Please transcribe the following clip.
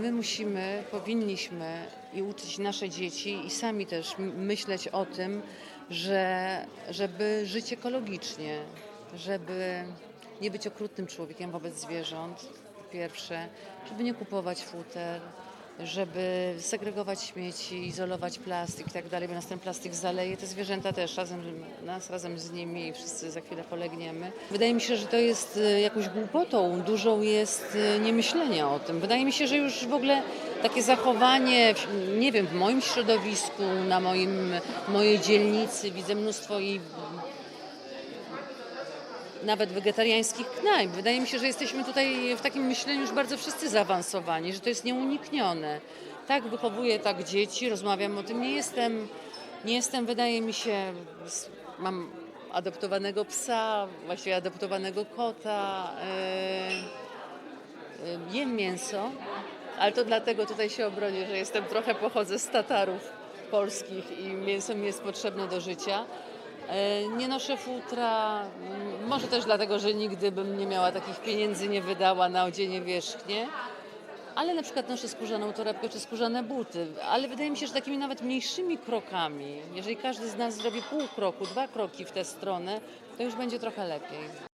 My musimy, powinniśmy i uczyć nasze dzieci i sami też myśleć o tym, że, żeby żyć ekologicznie, żeby nie być okrutnym człowiekiem wobec zwierząt, po pierwsze, żeby nie kupować futer, żeby segregować śmieci, izolować plastik i tak dalej, bo nas ten plastik zaleje, te zwierzęta też, razem, nas razem z nimi i wszyscy za chwilę polegniemy. Wydaje mi się, że to jest e, jakąś głupotą, dużą jest e, niemyślenia o tym. Wydaje mi się, że już w ogóle takie zachowanie, nie wiem, w moim środowisku, na moim, mojej dzielnicy widzę mnóstwo i nawet wegetariańskich knajp. Wydaje mi się, że jesteśmy tutaj w takim myśleniu już bardzo wszyscy zaawansowani, że to jest nieuniknione. Tak wychowuję tak dzieci, rozmawiam o tym. Nie jestem, nie jestem wydaje mi się, mam adoptowanego psa, właściwie adoptowanego kota. Yy, yy, jem mięso, ale to dlatego tutaj się obronię, że jestem trochę pochodzę z Tatarów polskich i mięso mi jest potrzebne do życia. E, Nie noszę futra, może też dlatego, że nigdy bym nie miała takich pieniędzy, nie wydała na odzienie wierzchnie. Ale na przykład noszę skórzaną torebkę czy skórzane buty. Ale wydaje mi się, że takimi nawet mniejszymi krokami, jeżeli każdy z nas zrobi pół kroku, dwa kroki w tę stronę, to już będzie trochę lepiej.